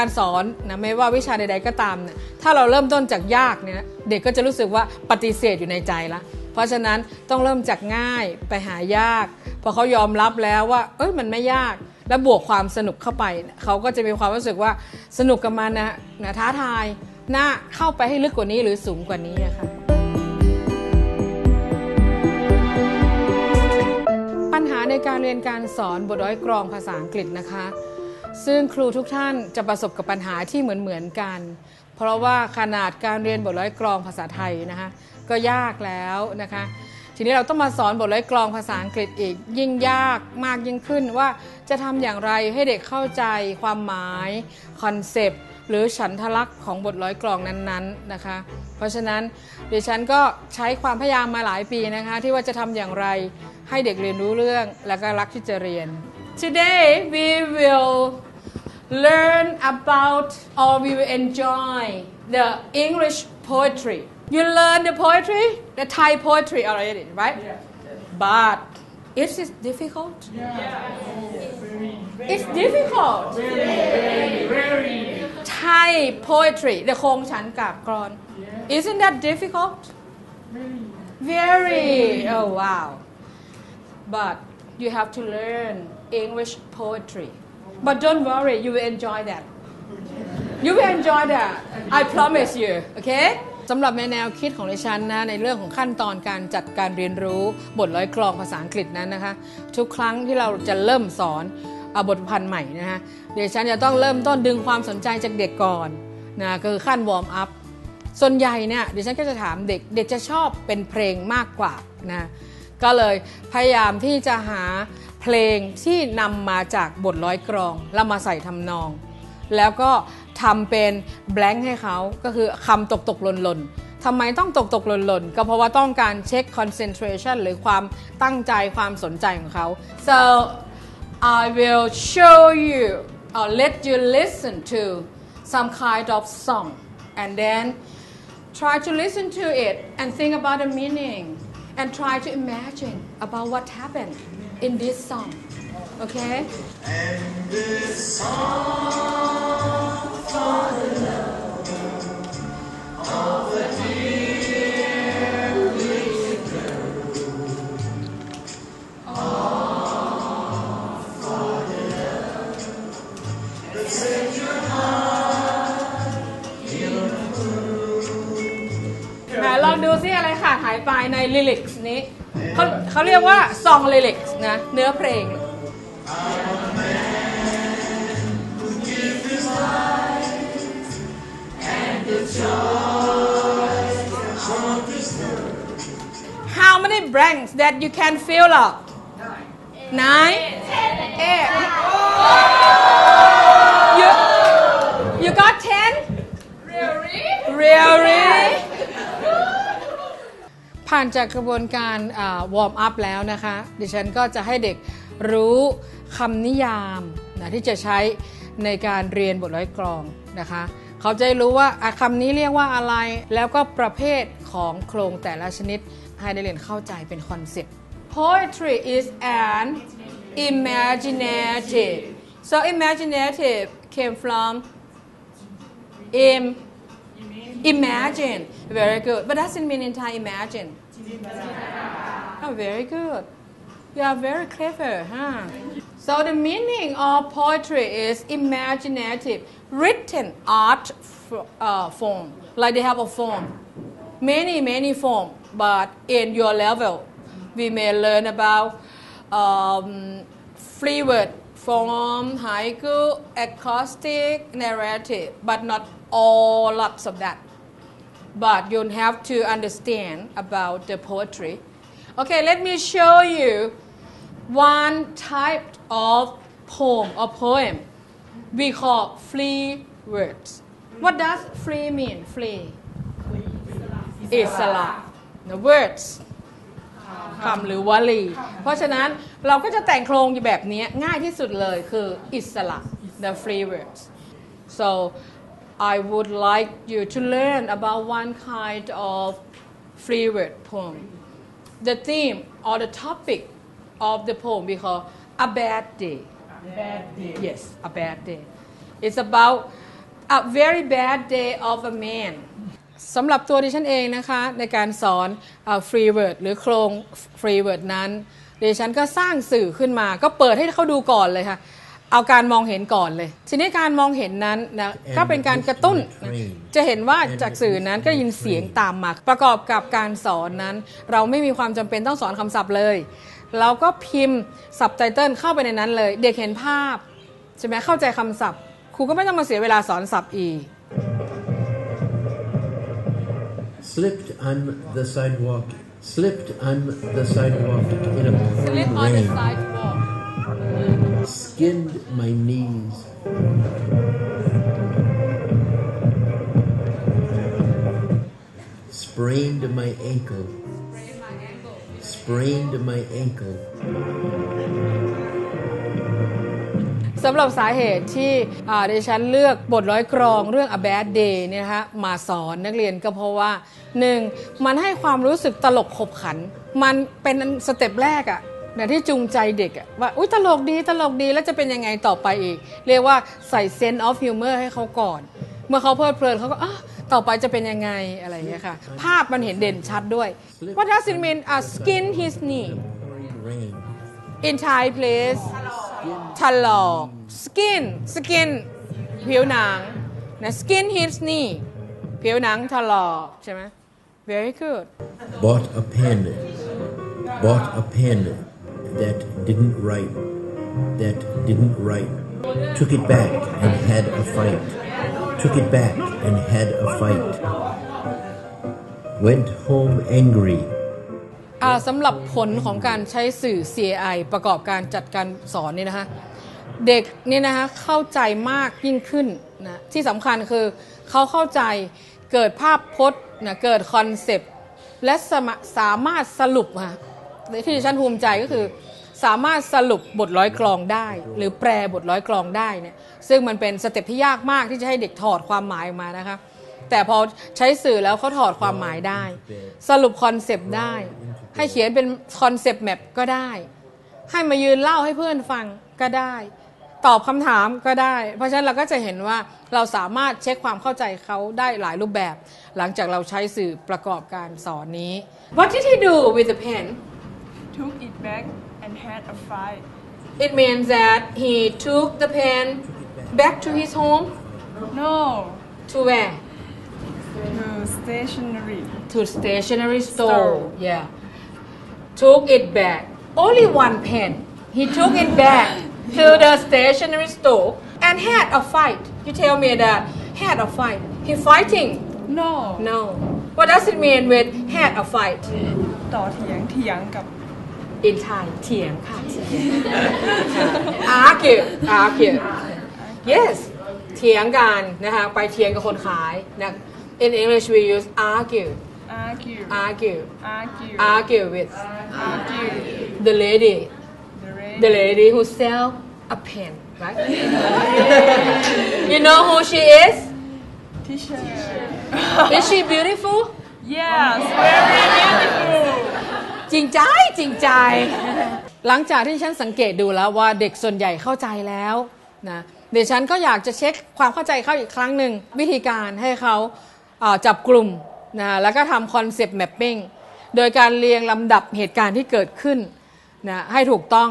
การสอนนะไม่ว่าวิชาใด ๆก็ตามเนี่ยถ้าเราเริ่มต้นจากยากเนี่ยเด็กก็จะรู้สึกว่าปฏิเสธอยู่ในใจละเพราะฉะนั้นต้องเริ่มจากง่ายไปหายาก พอเขายอมรับแล้วว่า เอ้ยมันไม่ยากแล้วบวกความสนุกเข้าไปเนี่ยเขาก็จะมีความรู้สึกว่าสนุกกับมันนะนะท้าทายน่าเข้าไปให้ลึกกว่านี้หรือสูงกว่านี้อะค่ะปัญหาในการเรียนการสอนบทร้อยกรองภาษาอังกฤษนะคะ ซึ่งครูทุกท่านจะประสบกับปัญหาที่เหมือนเหมือนๆกัน เพราะว่าขนาดการเรียนบทร้อยกรองภาษาไทยนะคะก็ยากแล้วนะคะ ทีนี้เราต้องมาสอนบทร้อยกรองภาษาอังกฤษอีกยิ่งยากมากยิ่งขึ้นว่าจะทำอย่างไรให้เด็กเข้าใจความหมายคอนเซปต์ หรือฉันทลักษณ์ของบทร้อยกรองนั้นๆนะคะ เพราะฉะนั้นดิฉันก็ใช้ความพยายามมาหลายปีนะคะ ที่ว่าจะทำอย่างไรให้เด็กเรียนรู้เรื่องและก็รักที่จะเรียน Today we will learn about or we will enjoy the English poetry. You learn the poetry, the Thai poetry already, right? But is it difficult? It's difficult. Thai poetry, the โคงฉันกาบกรอน Isn't that difficult? Very. Oh wow. But you have to learn English poetry. But don't worry, you will enjoy that. You will enjoy that. I promise you. Okay? สำหรับในแนวคิดของดิฉันนะในเรื่องของขั้นตอนการจัดการเรียนรู้บทร้อยกลองภาษาอังกฤษนั้นนะคะ ทุกครั้งที่เราจะเริ่มสอนอบทพันธ์ใหม่นะคะ เดี๋ยวฉันจะต้องเริ่มต้นดึงความสนใจจากเด็กก่อนนะคือขั้นวอร์มอัพส่วนใหญ่เนี่ยเดิฉันก็จะถามเด็กเด็กจะชอบเป็นเพลงมากกว่านะก็เลยพยายามที่จะหาเพลงที่นำมาจากบทร้อยกรองแล้วมาใส่ทำนอง แล้วก็ทำเป็น blank ให้เขาก็คือคำตกตกหล่นหล่นทำไมต้องตกตกหล่นหล่นก็เพราะว่าต้องการเช็ค concentration หรือความตั้งใจความสนใจของเขา so I will show you or let you listen to some kind of song and then try to listen to it and think about the meaning and try to imagine about what happened in this song okay? ไห นลองดูซิอะไรขาดหายไปในลิลิกส์นี้เขาเขาเรียกว่าซองลิลิกส์นะเนื้อเพลง How many blanks that you can fill up? Nine. Eight. You, you got ten? Really? ผ่านจากกระบวนการวอร์มอัพแล้วนะคะ ดิฉันก็จะให้เด็กรู้คำนิยามนะที่จะใช้ในการเรียนบทร้อยกลองนะคะ เขาจะได้รู้ว่าคำนี้เรียกว่าอะไร แล้วก็ประเภทของโครงแต่ละชนิด ให้นักเรียนเข้าใจเป็นคอนเซ็ปต์ Poetry is an imaginative so imaginative came from im Imagine. Very good. But doesn't mean in Thai imagine. Oh, very good. You are very clever, huh? So the meaning of poetry is imaginative, written art uh, form. Like they have a form. Many, many form. But in your level, we may learn about um, free word form, haiku, acoustic, narrative, but not all lots of that but you have to understand about the poetry. Okay, let me show you one type of poem or poem we call free words. What does free mean? Free. อิสระ The words คำหรือวลี เพราะฉะนั้นเราก็จะแต่งโครงอยู่แบบนี้ง่ายที่สุดเลยคืออิสระ the free words so I would like you to learn about one kind of free word poem. The theme or the topic of the poem we call a bad day. Bad day. Yes, a bad day. It's about a very bad day of a man สำหรับตัวดิฉันเองนะคะ ในการสอนฟรีเวิร์ดหรือโครงฟรีเวิร์ดนั้นดิฉันก็สร้างสื่อขึ้นมา ก็เปิดให้เขาดูก่อนเลยค่ะ เอาการมองเห็นก่อนเลย ทีนี้การมองเห็นนั้นนะก็เป็นการกระตุ้นนะจะเห็นว่าจากสื่อนั้นก็ยินเสียงตามมาประกอบกับการสอนนั้น เราไม่มีความจำเป็นต้องสอนคำศัพท์เลย เราก็พิมพ์สับไตเติลเข้าไปในนั้นเลย เด็กเห็นภาพใช่ไหมเข้าใจคำศัพท์ ครูก็ไม่ต้องมาเสียเวลาสอนศัพท์อีก Slipped on the sidewalk. Slipped on the sidewalk in a pouring rain. Skinned my knees. Sprained my ankle. Sprained my ankle. สำหรับสาเหตุที่ดิฉันเลือกบทร้อยกรองเรื่อง a bad day เนี่ยนะคะมาสอนนักเรียนก็เพราะว่าหนึ่งมันให้ความรู้สึกตลกขบขัน มันเป็นสเต็ปแรกอะ นะที่จูงใจเด็กอะว่าอุ้ยตลกดีตลกดีแล้วจะเป็นยังไงต่อไปอีก เรียกว่าใส่ sense of humor ให้เขาก่อน เมื่อเขาเพลิดเพลินเขาก็อะต่อไปจะเป็นยังไงอะไรอย่างเงี้ยค่ะ ภาพมันเห็นเด่นชัดด้วย What does it mean uh, skin his knee Pouring rain. in Thai place ถลอก skin skin ผิวหนังนะ skin his knee ผิวหนังถลอกใช่ไหม very good Bought a pen. Bought a pen that didn't write. That didn't write. Took it back and had a fight. Took it back and had a fight. Went home angry. สำหรับผลของการใช้สื่อ CAI ประกอบการจัดการสอนนี่นะคะเด็กนี่นะคะเข้าใจมากยิ่งขึ้นนะที่สำคัญคือเขาเข้าใจเกิดภาพพจน์นะเกิดคอนเซปต์และสามารถสามารถสรุปค่ะ ที่ดิฉันภูมิใจก็คือ สามารถสรุปบทร้อยกลองได้ หรือแปลบทร้อยกลองได้เนี่ยซึ่งมันเป็นสเต็ปที่ยากมากที่จะให้เด็กถอดความหมายออกมานะคะแต่พอใช้สื่อแล้วเขาถอดความหมายได้ สรุปคอนเซปต์ได้ ให้เขียนเป็นคอนเซปต์แมปก็ได้ ให้มายืนเล่าให้เพื่อนฟังก็ได้ ตอบคำถามก็ได้ เพราะฉะนั้นเราก็จะเห็นว่าเราสามารถเช็คความเข้าใจเขาได้หลายรูปแบบ หลังจากเราใช้สื่อประกอบการสอนนี้ What did he do with the pen took it back and had a fight. It means that he took the pen back to his home No, to where to stationery. to stationery store. Yeah. Took it back. Only one pen. He took it back to the stationery store and had a fight. You tell me that had a fight. He fighting? No. No. What does it mean with had a fight? ต่อเถียงเถียงกับ In Thai เถียงค่ะเถียง argue argue yes เถียงกันนะคะไปเถียงกับคนขายนะ In English we use argue argue argue argue argue with argue the lady the rain the lady who sell a pen right you know who she is teacher is she beautiful yes very beautiful จริงใจจริงใจ หลังจากที่ฉันสังเกตดูแล้วว่าเด็กส่วนใหญ่เข้าใจแล้วนะเดี๋ยวฉันก็อยากจะเช็คความเข้าใจเขาอีกครั้งหนึ่งวิธีการให้เขาอ่าจับกลุ่มนะแล้วก็ทำคอนเซปต์แมปปิ้งโดยการเรียงลำดับเหตุการณ์ที่เกิดขึ้นนะให้ถูกต้อง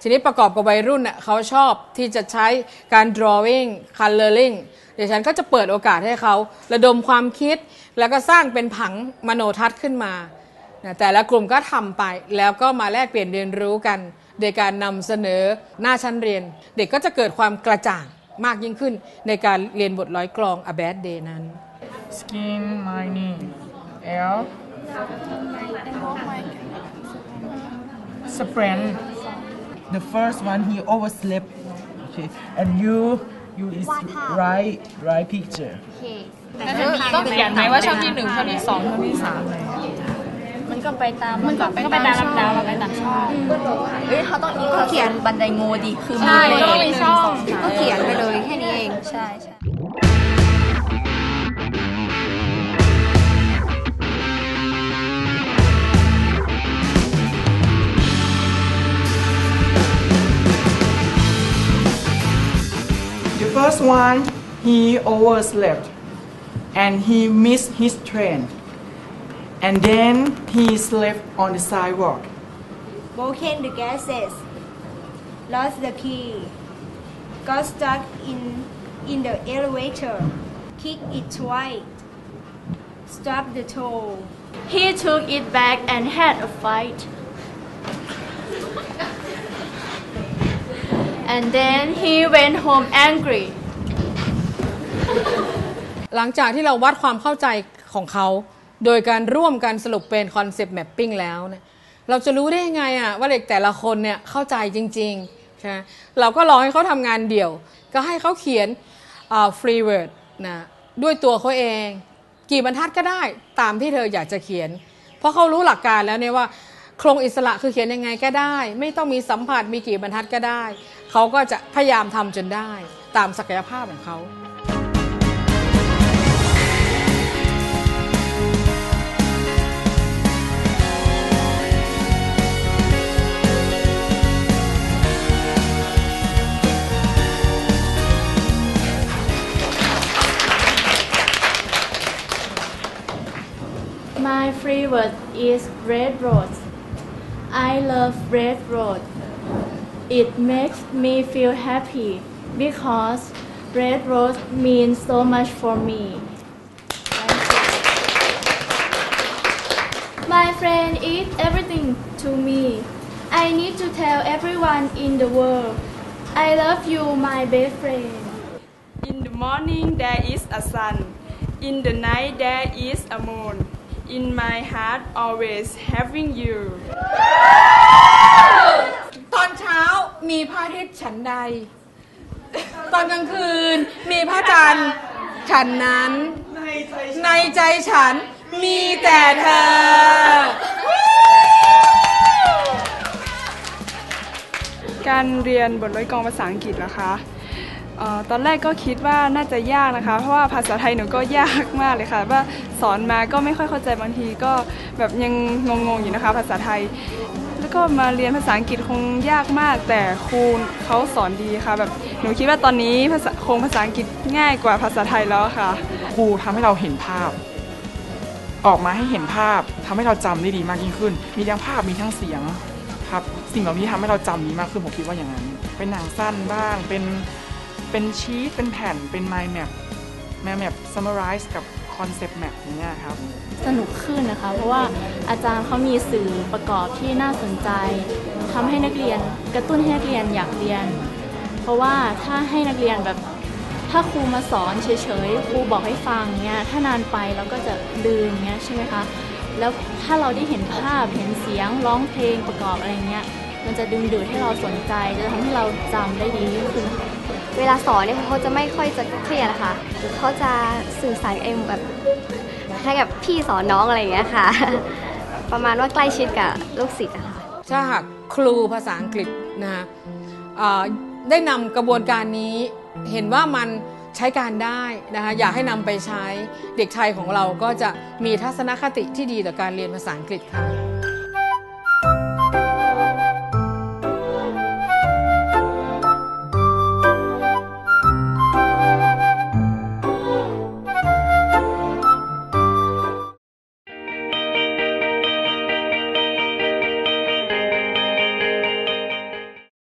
ทีนี้ประกอบกับวัยรุ่นเน่ะเขาชอบที่จะใช้การ drawing coloring เดี๋ยวฉันก็จะเปิดโอกาสให้เขา ระดมความคิด แล้วก็สร้างเป็นผังมโนทัศน์ขึ้นมา นะแต่ละกลุ่มก็ทำไปแล้วก็มาแลกเปลี่ยนเรียนรู้กัน โดยการนำเสนอหน้าชั้นเรียน เด็กก็จะเกิดความกระจ่างมากยิ่งขึ้นในการเรียนบทร้อยกลอง A Bad Day นั้น skin my knee L sprain The first one he overslept. Okay, and you you is right right picture. ต้องเขียนไหมว่าชอบที่หนึ่งชอบที่สองชอบที่สามอะไร ก็ไปตามมันก็ไปตามลำดับเราไปตามช่องเอ้ยเขาต้องเขาเขียนบันไดงูดีคือใช่มีต้องมีช่องก็เขียนไปเลยแค่นี้เองใช่ใช่ The first one he overslept and he missed his train and then he slept on the sidewalk broken the glasses, lost the key, got stuck in in the elevator, kicked it twice, stubbed the toe. he took it back and had a fight and then he went home angry หลังจากที่เราวัดความเข้าใจของเขา โดยการร่วมกันสรุปเป็นคอนเซปต์แมปปิ้งแล้วเนี่ยเราจะรู้ได้ยังไงอะว่าเด็กแต่ละคนเนี่ยเข้าใจจริงๆใช่ไหมเราก็รอให้เขาทำงานเดี่ยว ก็ให้เขาเขียนฟรีเวิร์ดนะด้วยตัวเขาเอง กี่บรรทัดก็ได้ตามที่เธออยากจะเขียน เพราะเขารู้หลักการแล้วเนี่ยว่าโครงอิสระคือเขียนยังไงก็ได้ ไม่ต้องมีสัมผัสมีกี่บรรทัดก็ได้ เขาก็จะพยายามทำจนได้ ตามศักยภาพของเขา My favorite is red rose. I love red rose. It makes me feel happy because red rose means so much for me. My friend is everything to me. I need to tell everyone in the world. I love you, my best friend. In the morning there is a sun. In the night there is a moon. In my heart always having you. ตอนเช้ามีพระอาทิตย์ฉันใด ตอนกลางคืนมีพระจันทร์ฉันนั้น ในใจฉันมีแต่เธอ การเรียนบทร้อยกรองภาษาอังกฤษนะคะเออตอนแรกก็คิดว่าน่าจะยากนะคะ เพราะว่าภาษาไทยหนูก็ยากมากเลยค่ะ ว่าสอนมาก็ไม่ค่อยเข้าใจบางทีก็แบบยังงงๆอยู่นะคะ ภาษาไทย แล้วก็มาเรียนภาษาอังกฤษคงยากมาก แต่ครูเขาสอนดีค่ะแบบหนูคิดว่าตอนนี้ภาษาคงภาษาอังกฤษง่ายกว่าภาษาไทยแล้วค่ะ ครูทำให้เราเห็นภาพ ออกมาให้เห็นภาพทำให้เราจำได้ดีมากยิ่งขึ้น มีทั้งภาพมีทั้งเสียงครับสิ่งเหล่านี้ทำให้เราจำดีมากขึ้นผมคิดว่าอย่างนั้น เป็นหนังสั้นบ้างเป็น เป็นชีตเป็นแผ่นเป็น mind map mind map summarize กับ concept map อย่างเงี้ยครับ สนุกขึ้นนะคะ เพราะว่าอาจารย์เขามีสื่อประกอบที่น่าสนใจทำให้นักเรียนกระตุ้นให้นักเรียนอยากเรียน เพราะว่าถ้าให้นักเรียนแบบถ้าครูมาสอนเฉยๆครูบอกให้ฟังเงี้ยถ้านานไปเราก็จะลืมเงี้ยใช่ไหมคะแล้วถ้าเราได้เห็นภาพเห็นเสียงร้องเพลงประกอบอะไรเงี้ยมันจะดึงดูดให้เราสนใจจะทำให้เราจำได้ดียิ่งขึ้นค่ะ เวลาสอนเนี่ยเขาจะไม่ค่อยจะเครียดนะคะเขาจะสื่อสารเองแบบให้กับพี่สอนน้องอะไรอย่างเงี้ยค่ะ ประมาณว่าใกล้ชิดกับลูกศิษย์อะค่ะถ้าหากครูภาษาอังกฤษนะคะได้นำกระบวนการนี้เห็นว่ามันใช้การได้นะคะอยากให้นำไปใช้เด็กไทยของเราก็จะมีทัศนคติที่ดีต่อการเรียนภาษาอังกฤษค่ะ